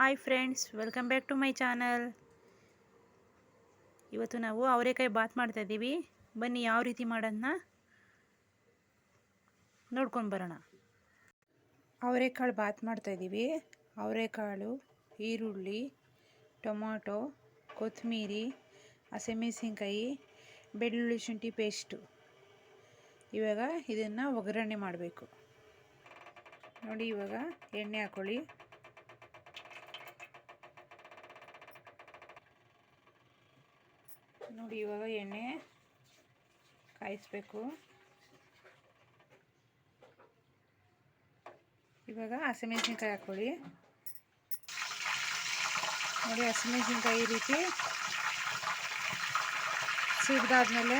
Hi friends, welcome back to my channel. ಇವತ್ತು ನಾವು ಅವರೆಕಾಯಿ ಬಾತ್ ಮಾಡ್ತಾ ಇದ್ದೀವಿ. ಬನ್ನಿ ಯಾವ ರೀತಿ ಮಾಡೋದನ್ನ ನೋಡ್ಕೊಂಡು ಬರೋಣ. ಅವರೆಕಾಳು ಬಾತ್ ಮಾಡ್ತಾ ಇದ್ದೀವಿ. ಅವರೆಕಾಳು, ಈರುಳ್ಳಿ, ಟೊಮಾಟೊ, ಕೊತ್ತಂಬರಿ, ಹಸಿಮೆಣಸಿನ್ಕಾಯಿ, ಬೆಳ್ಳುಳ್ಳಿ ಶುಂಠಿ ಪೇಸ್ಟು. ಇವಾಗ ಇದನ್ನು ಒಗ್ಗರಣೆ ಮಾಡಬೇಕು. ನೋಡಿ ಇವಾಗ ಎಣ್ಣೆ ಹಾಕ್ಕೊಳ್ಳಿ ನೋಡಿ, ಇವಾಗ ಎಣ್ಣೆ ಕಾಯಿಸ್ಬೇಕು. ಇವಾಗ ಹಸಿಮೆಣಸಿನ್ಕಾಯಿ ಹಾಕ್ಕೊಳ್ಳಿ. ನೋಡಿ, ಹಸಿಮೆಣಸಿನ್ಕಾಯಿ ಈ ರೀತಿ ಸಿಡ್ದಾದ್ಮೇಲೆ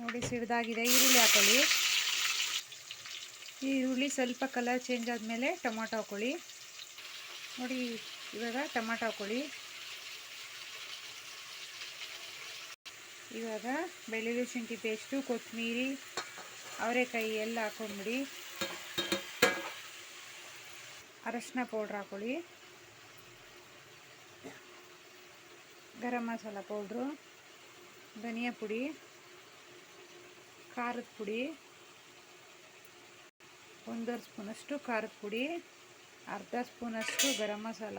ನೋಡಿ, ಸಿಡ್ದಾಗಿದೆ. ಈರುಳ್ಳಿ ಹಾಕೊಳ್ಳಿ ಈರುಳ್ಳಿ ಸ್ವಲ್ಪ ಕಲರ್ ಚೇಂಜ್ ಆದಮೇಲೆ ಟೊಮೊಟೊ ಹಾಕೊಳ್ಳಿ ನೋಡಿ ಇವಾಗ ಟೊಮಾಟೊ ಹಾಕೊಳ್ಳಿ ಇವಾಗ ಬೆಳ್ಳುಳ್ಳಿ ಶುಂಠಿ ಪೇಸ್ಟು ಕೊತ್ತಂಬರಿ, ಅವರೆಕಾಯಿ ಎಲ್ಲ ಹಾಕೊಂಡ್ಬಿಡಿ. ಅರಶಿನ ಪೌಡ್ರ್ ಹಾಕೊಳ್ಳಿ. ಗರಂ ಮಸಾಲ ಪೌಡ್ರು, ಧನಿಯಾ ಪುಡಿ, ಖಾರದ ಪುಡಿ. ಒಂದೂವರೆ ಸ್ಪೂನಷ್ಟು ಖಾರದ ಪುಡಿ. ಅರ್ಧ ಸ್ಪೂನಷ್ಟು ಗರಂ ಮಸಾಲ,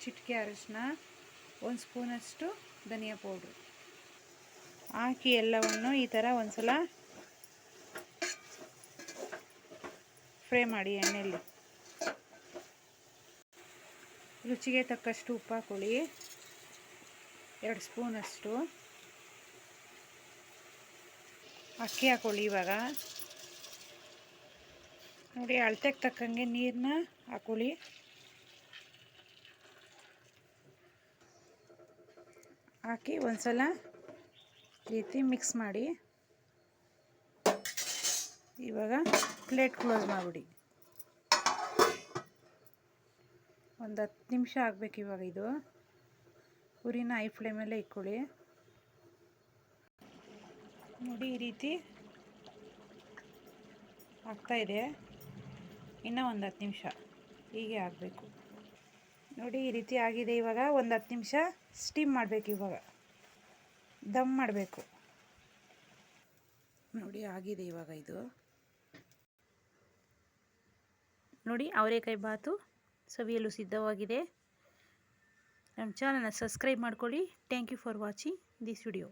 ಚಿಟಿಕೆ ಅರಿಶಿನ ಒಂದು ಸ್ಪೂನಷ್ಟು ಧನಿಯಾ ಪೌಡ್ರು. ಹಾಕಿ ಎಲ್ಲವನ್ನು ಈ ಥರ ಒಂದು ಸಲ ಫ್ರೈ ಮಾಡಿ ಎಣ್ಣೆಯಲ್ಲಿ ರುಚಿಗೆ ತಕ್ಕಷ್ಟು ಉಪ್ಪು ಹಾಕೊಳ್ಳಿ. ಎರಡು ಸ್ಪೂನಷ್ಟು ಅಕ್ಕಿ ಹಾಕೊಳ್ಳಿ ಇವಾಗ. ನೋಡಿ ಅಳತೆಗೆ ತಕ್ಕಂಗೆ ನೀರನ್ನ ಹಾಕೊಳ್ಳಿ. ಹಾಕಿ ಒಂದ್ಸಲ ರೀತಿ ಮಿಕ್ಸ್ ಮಾಡಿ. ಇವಾಗ ಪ್ಲೇಟ್ ಕ್ಲೋಸ್ ಮಾಡಿಬಿಡಿ. ಒಂದು ಹತ್ತು ನಿಮಿಷ ಆಗಬೇಕು ಇವಾಗ ಇದು. ಉರಿನ ಐ ಫ್ಲೇಮಲ್ಲೇ ಇಕ್ಕೊಳ್ಳಿ ನೋಡಿ ಈ ರೀತಿ ಆಗ್ತಾಯಿದೆ ಇನ್ನೂ ಒಂದು ಹತ್ತು ನಿಮಿಷ. ಹೀಗೆ ಆಗಬೇಕು. ನೋಡಿ, ಈ ರೀತಿ ಆಗಿದೆ ಇವಾಗ. ಒಂದು ಹತ್ತು ನಿಮಿಷ ಸ್ಟೀಮ್ ಮಾಡಬೇಕು ಇವಾಗ. ದಮ್ ಮಾಡಬೇಕು. ನೋಡಿ, ಆಗಿದೆ ಇವಾಗ ಇದು. ನೋಡಿ, ಅವರೇಕಾಯಿ ಬಾತು ಸವಿಯಲು ಸಿದ್ಧವಾಗಿದೆ. ನಮ್ಮ ಚಾನಲ್ನ ಸಬ್ಸ್ಕ್ರೈಬ್ ಮಾಡ್ಕೊಳ್ಳಿ. Thank you for watching this video